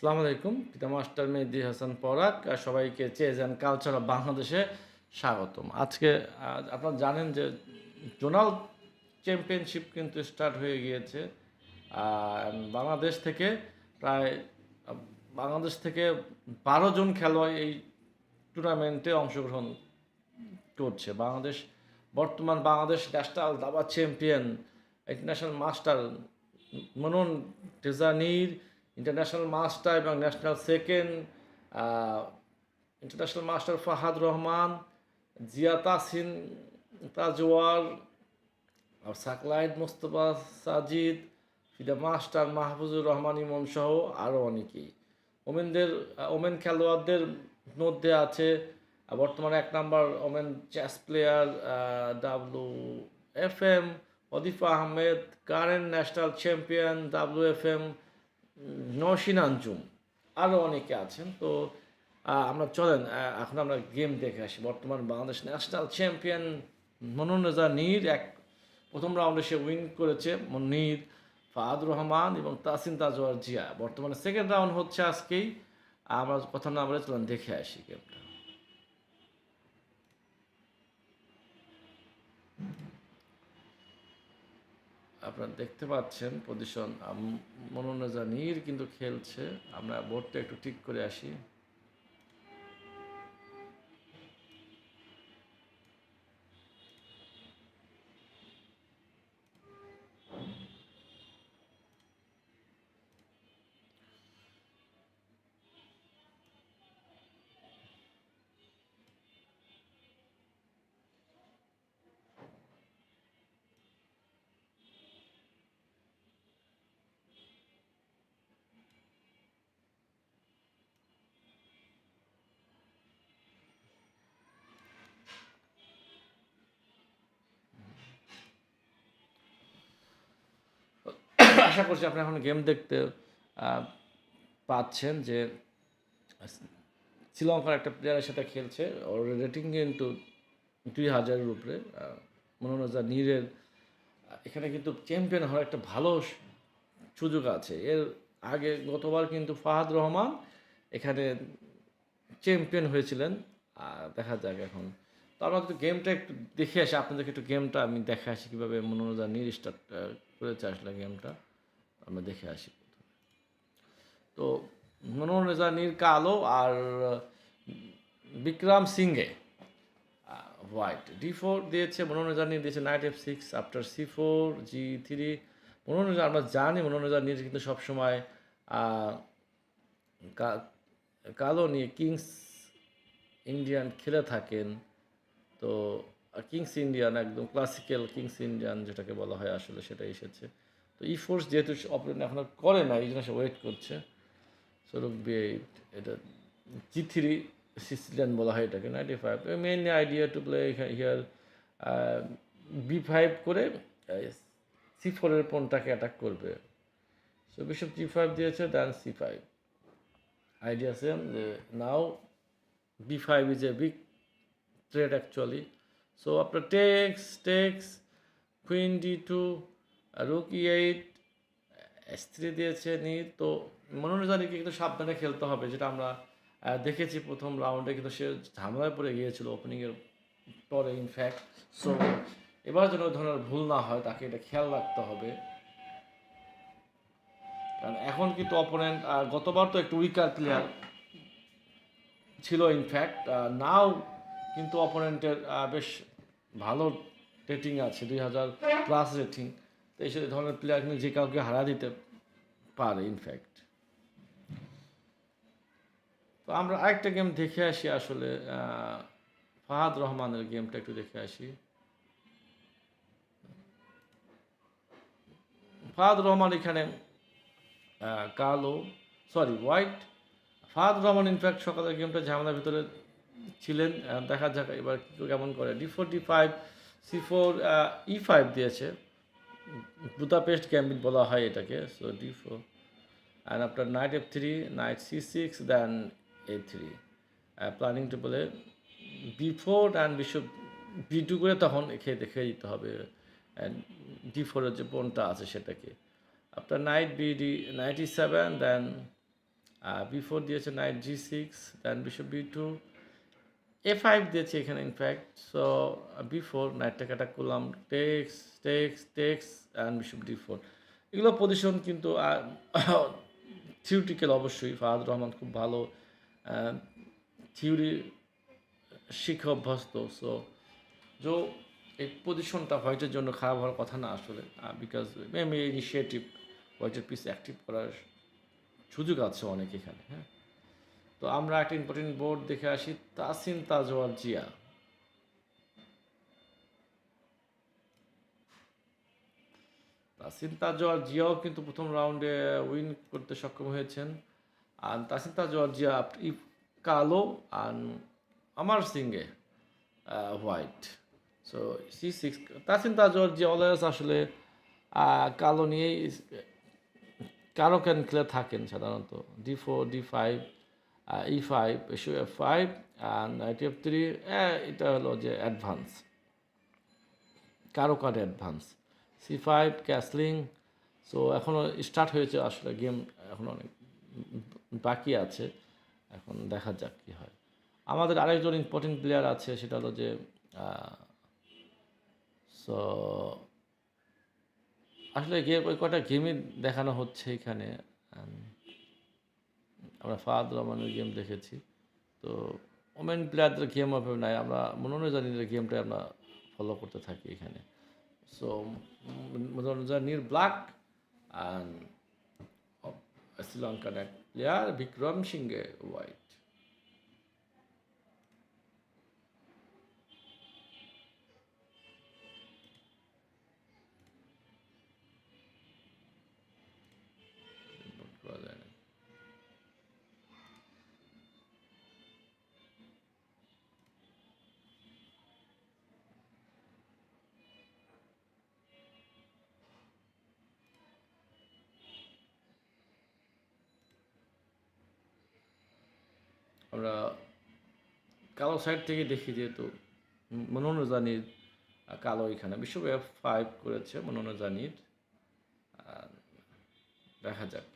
আসসালামু আলাইকুম পিতা মাস্টার মেহেদি হাসান পরাক আর সবাইকে অ্যান্ড কালচার অফ বাংলাদেশে স্বাগতম। আজকে, আজ আপনারা জানেন যে জোনাল চ্যাম্পিয়নশিপ কিন্তু স্টার্ট হয়ে গিয়েছে বাংলাদেশ থেকে প্রায়, বাংলাদেশ থেকে বারো জন খেলোয়াড় এই টুর্নামেন্টে অংশগ্রহণ করছে। বাংলাদেশ, বর্তমান বাংলাদেশ ন্যাশনাল দাবা চ্যাম্পিয়ন, ইন্টারন্যাশনাল মাস্টার মনন টেজানির ইন্টারন্যাশনাল মাস্টার এবং national second international master Fahad Rahman Zia Tasin Tazwar আর সাকলাইদ মোস্তফা সাজিদ ফিদা মাস্টার মাহফুজুর রহমান ইমন সহ আরও অনেকেই। ওমেনদের ওমেন খেলোয়াড়দের মধ্যে আছে বর্তমানে এক নম্বর women chess player W F M Adifa Ahmed current national champion W F M Nosin Anjum আরও অনেকে আছেন, তো আমরা চলেন এখন আমরা গেম দেখে আসি। বর্তমান বাংলাদেশ ন্যাশনাল চ্যাম্পিয়ন মনোনজা নীর এক, প্রথম রাউন্ডে সে উইন করেছে নীর ফাহাদ রহমান এবং তাসিন তাজওয়ার জিয়া। বর্তমানে সেকেন্ড রাউন্ড হচ্ছে আজকেই। আমরা কথা না বলে চলেন, দেখে আসি গেমটা। আপনারা দেখতে পাচ্ছেন পজিশন মনোনজা নীর কিন্তু খেলছে। আমরা বোর্ডটা একটু ঠিক করে আসি। আশা করছি আপনি এখন গেম দেখতে পাচ্ছেন যে শ্রীলঙ্কার একটা প্লেয়ারের সাথে খেলছে। ওর রেটিং কিন্তু দুই হাজারের উপরে। আহ, মনোরঞ্জন নীরের এখানে কিন্তু চ্যাম্পিয়ন হওয়ার একটা ভালো সুযোগ আছে। এর আগে গতবার কিন্তু ফাহাদ রহমান এখানে চ্যাম্পিয়ন হয়েছিলেন। আর দেখা যাক এখন। তো আমরা একটু গেমটা একটু দেখে আসি। আপনাদেরকে একটু গেমটা আমি দেখে আসি কীভাবে মনোরঞ্জন নীর স্টার্ট করেছে আসলে গেমটা আমরা দেখে আসি তো মনোরঞ্জা নীর কালো আর বিক্রম সিংহে হোয়াইট ডি ফোর দিয়েছে মনোরঞ্জা নীর দিয়েছে knight F six after C four G three Manonreja আমরা জানি মনোরঞ্জা নীর কিন্তু সবসময় কালো নিয়ে কিংস ইন্ডিয়ান খেলে থাকেন। তো কিংস ইন্ডিয়ান একদম ক্লাসিক্যাল কিংস ইন্ডিয়ান যেটাকে বলা হয় আসলে সেটা এসেছে। তো ই ফোর্স যেহেতু অপারেট এখন করে না এই জন্য সে ওয়েট করছে। বি এইট এটা জি থ্রি সিসিলিয়ান বলা হয় এটাকে ninety five mainly idea to play here B five করে সি ফোরের পনটাকে অ্যাটাক করবে। সো বিশপ জি ফাইভ দিয়েছে then C five idea same যে now B five is a big trade actually. So after takes, takes, queen d2, e8, s3 দিয়েছে নি তো মনোরঞ্জনকে কিন্তু সাবধানে খেলতে হবে যেটা আমরা দেখেছি প্রথম রাউন্ডে কিন্তু সে ঝামেলায় পড়ে গিয়েছিল ওপেনিংয়ের পরে ইনফ্যাক্ট সো এবার যেন ধরনের ভুল না হয় তাকে এটা খেয়াল রাখতে হবে। কারণ এখন কিন্তু অপোনেন্ট গতবার তো একটু উইকার প্লেয়ার ছিল ইনফ্যাক্ট নাও কিন্তু অপোনেন্টের বেশ ভালো রেটিং আছে দুই হাজার প্লাস রেটিং তো এই ধরনের প্লেয়ার কিন্তু যে কাউকে হারা দিতে পারে ইনফ্যাক্ট তো আমরা আরেকটা গেম দেখে আসি আসলে ফাহাদ রহমানের গেমটা একটু দেখে আসি। ফাহাদ রহমান এখানে কালো sorry white Fahad Rahman in fact সকালের গেমটা ঝামেলার ভিতরে ছিলেন দেখা যাক এবার কেমন করে। D four D five C four E five দিয়েছে। বুদাপেস্ট গ্যাম্বিট বলা হয় এটাকে so D four and after knight F three knight C six then A three planning to বলে B four and bishop B two করে তখন খেয়ে দেখে দিতে হবে। অ্যান্ড ডি ফোরের যে বোনটা আছে সেটাকে। After knight B D ninety seven then B four দিয়েছে knight G six then bishop B two A five দিয়েছে এখানে in fact so B four নাইটটাকে attack করলাম takes takes takes and bishop four এগুলো পজিশন কিন্তু theoretical অবশ্যই, ফাহাদ রহমান খুব ভালো theory শিখে অভ্যস্ত সো যে, এই পজিশনটা হোয়াইটের জন্য খারাপ হওয়ার কথা না আসলে বিকজ মেমি ইনিশিয়েটিভ হোয়াইটের পিস অ্যাক্টিভ করার সুযোগ আছে অনেক এখানে হ্যাঁ? তো আমরা একটা ইম্পর্টেন্ট বোর্ড দেখে আসি তাসিন তাজওয়ার জিয়া। তাসিন তাজওয়ার জিয়াও কিন্তু প্রথম রাউন্ডে উইন করতে সক্ষম হয়েছেন। আর তাসিন তাজওয়ার জিয়া কালো আর আমার সিংয়ে white so C six Tasin Tazwar Zia always আসলে কালো নিয়েই ক্যান খেলে থাকেন সাধারণত। D four D five E five এসু F five and ninety three এটা হলো যে অ্যাডভান্স কারও কার advance C five castling so এখনও স্টার্ট হয়েছে, আসলে গেম এখন অনেক বাকি আছে। এখন দেখা যাক কী হয়। আমাদের আরেকজন ইম্পর্টেন্ট প্লেয়ার আছে, সেটা হলো যে সো আসলে গেম, ওই কটা গেমই দেখানো হচ্ছে এখানে। আমরা ফাদ রহমানের গেম দেখেছি। তো ওমেন প্লেয়ারদের গেম হবে নাই, আমরা মনোরঞ্জনের গেমটাই আমরা ফলো করতে থাকি এখানে। সো মনোরঞ্জনীর ব্ল্যাক অ্যান্ড শ্রীলঙ্কান এক প্লেয়ার বিক্রম সিংহে হোয়াইট আমরা কালো সাইড থেকে দেখি যেহেতু মনোনয় জানির কালো এখানে। বিশ্ব ফাইভ করেছে মনোনয় জানির দেখা যাক।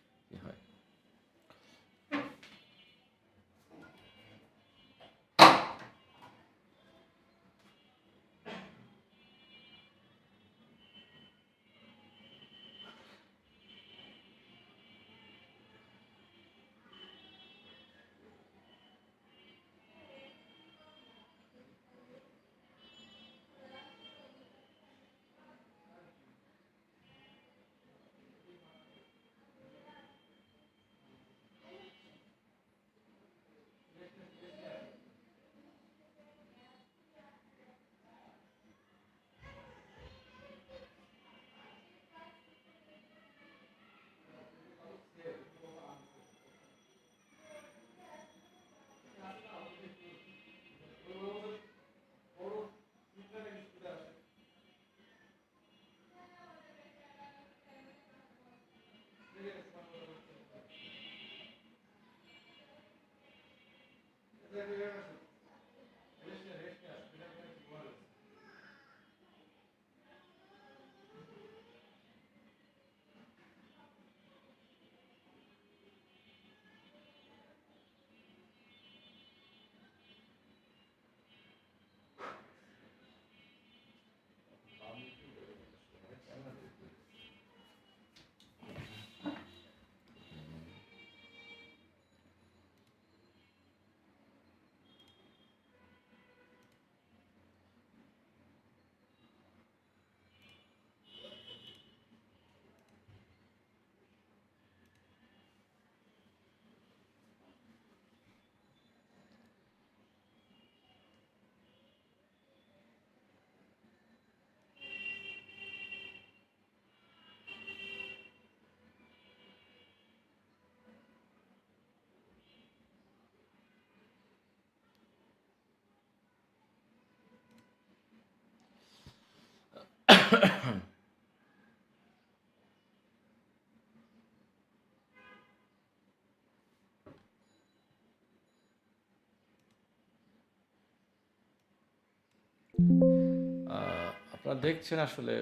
আপনারা দেখছেন আসলে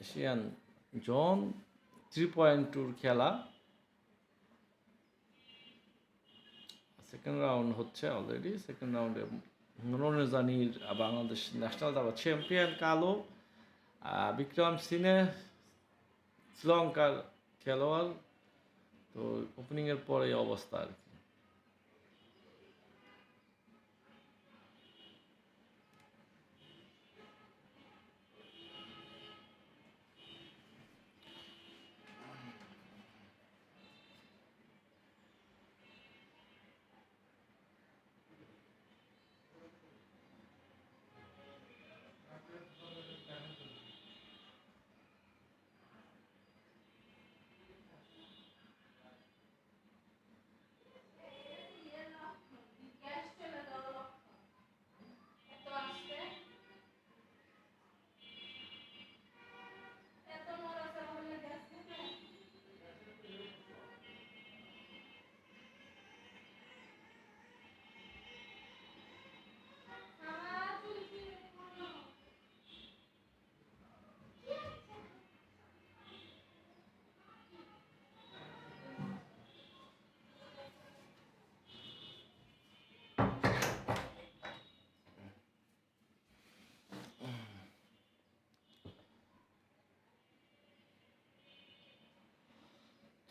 এশিয়ান জন থ্রি পয়েন্ট টুর খেলা। সেকেন্ড রাউন্ড হচ্ছে অলরেডি সেকেন্ড রাউন্ডে মনোরঞ্জনীর বাংলাদেশ ন্যাশনাল দাবা চ্যাম্পিয়ন কালো বিক্রম সিনে শ্রীলঙ্কার খেলোয়াড়। তো ওপেনিংয়ের পরে অবস্থা আর কি।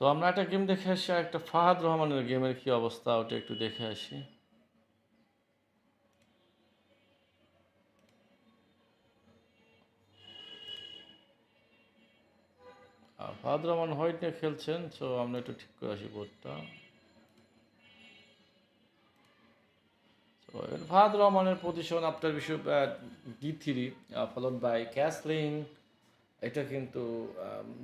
তো আমরা একটা গেম দেখে আসি, আর একটা ফাহাদ রহমানের গেমের কি অবস্থা, ওটা একটু দেখে আসি। ফাহাদ রহমান হোয়াইট নিয়ে খেলছেন সো আমরা একটু ঠিক করে আসি বোর্ডটা। ফাহাদ রহমানের position after bishop D three followed by castling এটা কিন্তু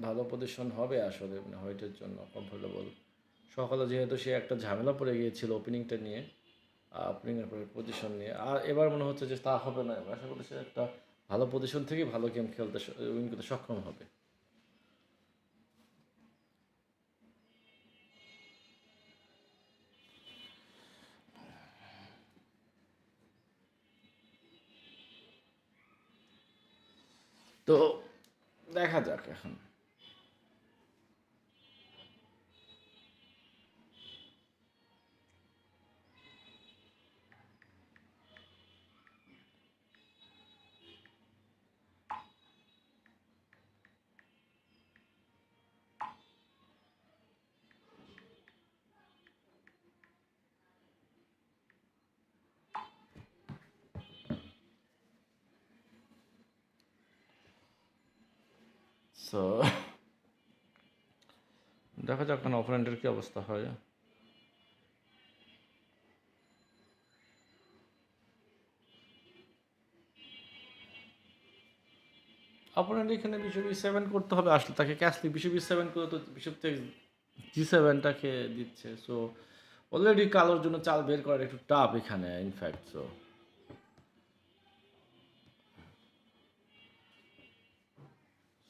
ভালো প্রদর্শন হবে আসলে মানে হোয়াইটের জন্য কমফোর্টেবল সকালে যেহেতু সে একটা ঝামেলা পড়ে গিয়েছিল ওপেনিংটা নিয়ে ওপেনিংয়ের পরে পজিশন নিয়ে। আর এবার মনে হচ্ছে যে তা হবে না। আশা করি সে একটা ভালো পজিশন থেকে ভালো গেম খেলতে উইন করতে সক্ষম হবে তো দেখা যাক এখন। সো দেখা যাক এখন অপারেন্টের কি অবস্থা হয়। অপারেন্ট এখানে বিশপ ই সেভেন করতে হবে, আসলে তাকে ক্যাসলি বিশপ ই সেভেন করে তো বিশপ থেকে জি সেভেনটাকে দিচ্ছে। সো অলরেডি কালোর জন্য চাল বের করার একটু টাফ এখানে in fact so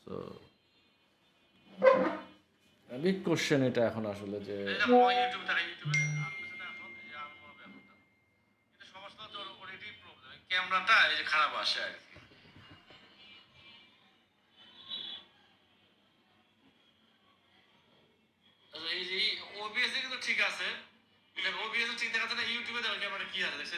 so big question এটা এখন আসলে যে ক্যামেরাটা এই যে খারাপ আসে আর কি। আচ্ছা, এই যে কিন্তু ঠিক আছে। ওবিএস ঠিক দেখাচ্ছে ইউটিউবে দেখো ক্যামেরা কি আছে দেখছে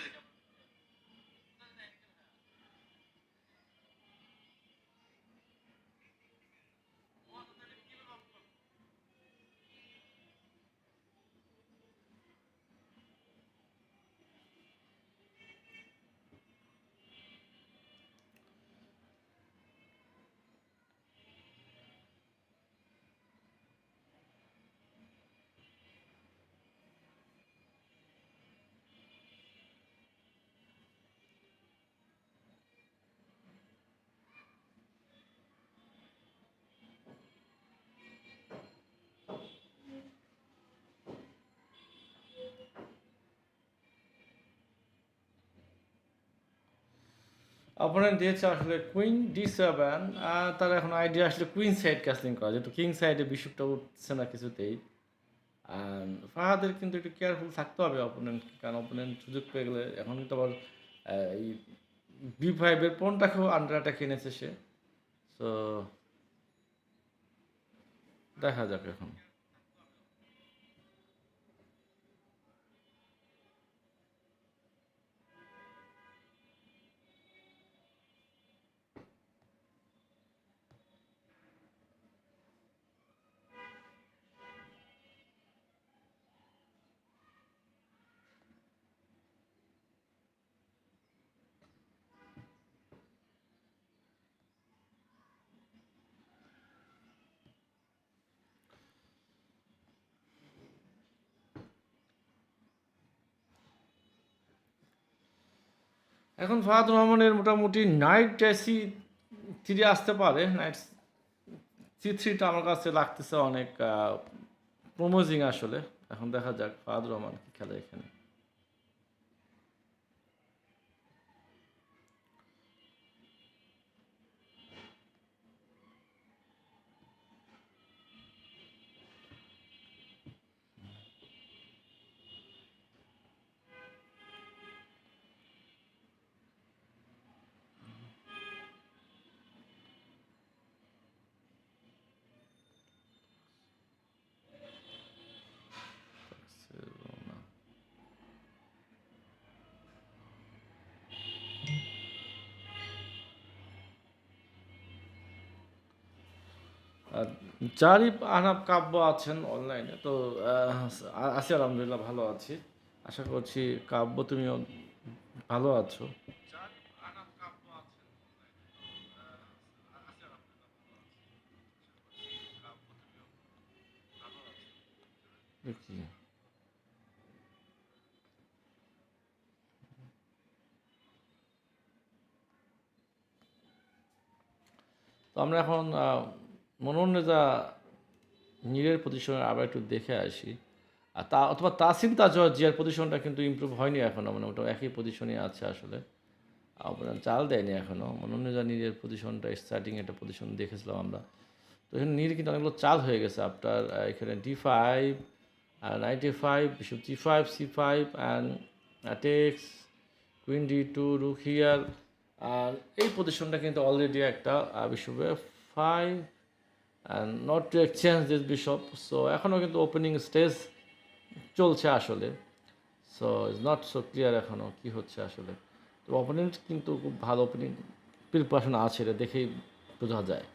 অপোনেন্ট দিয়েছে আসলে কুইন ডি সেভেন তার এখন আইডিয়া আসলে কুইন সাইড ক্যাসলিং করা, যেহেতু কিং সাইডে বিশপটা উঠছে না কিছুতেই। ফাহাদের কিন্তু একটু কেয়ারফুল থাকতে হবে অপোনেন্ট কারণ অপোনেন্ট সুযোগ পেয়ে গেলে এখন কিন্তু আবার এই বি ফাইভের পনটাকেও আন্ডার অ্যাটাক এনেছে সে। তো দেখা যাক এখন। এখন ফাহাদ রহমানের মোটামুটি নাইট সি থ্রি আসতে পারে নাইট সি থ্রিটা আমার কাছে লাগতেছে অনেক প্রমোজিং আসলে। এখন দেখা যাক ফাহাদ রহমান কি খেলে এখানে। জারিফ আহনাব কাব্য আছেন অনলাইনে তো আছি আলহামদুলিল্লাহ ভালো আছি। আশা করছি কাব্য তুমিও ভালো আছো। দেখি। তো আমরা এখন মনোরঞ্জা নীরের পজিশনে আবার একটু দেখে আসি। আর তা, অথবা তাসিম তাজওয়ার জিয়ার পজিশনটা কিন্তু ইমপ্রুভ হয়নি এখনও মানে ওটা একই পজিশনে আছে আসলে। আপনার চাল দেয়নি এখনও মনোরঞ্জা নীরের পজিশনটা স্টার্টিং একটা পজিশন দেখেছিলাম আমরা। তো এখানে নীর কিন্তু অনেকগুলো চাল হয়ে গেছে আপনার এখানে D five R ninety five G five C five and takes queen D two rook here আর এই পজিশনটা কিন্তু অলরেডি একটা বিশপে five not to exchange this bishop so এখনও কিন্তু ওপেনিং স্টেজ চলছে আসলে। So is not so clear এখনও কী হচ্ছে আসলে। তো ওপেনিং কিন্তু খুব ভালো ওপেনিং প্রিপারেশন আছে, এটা দেখেই বোঝা যায়।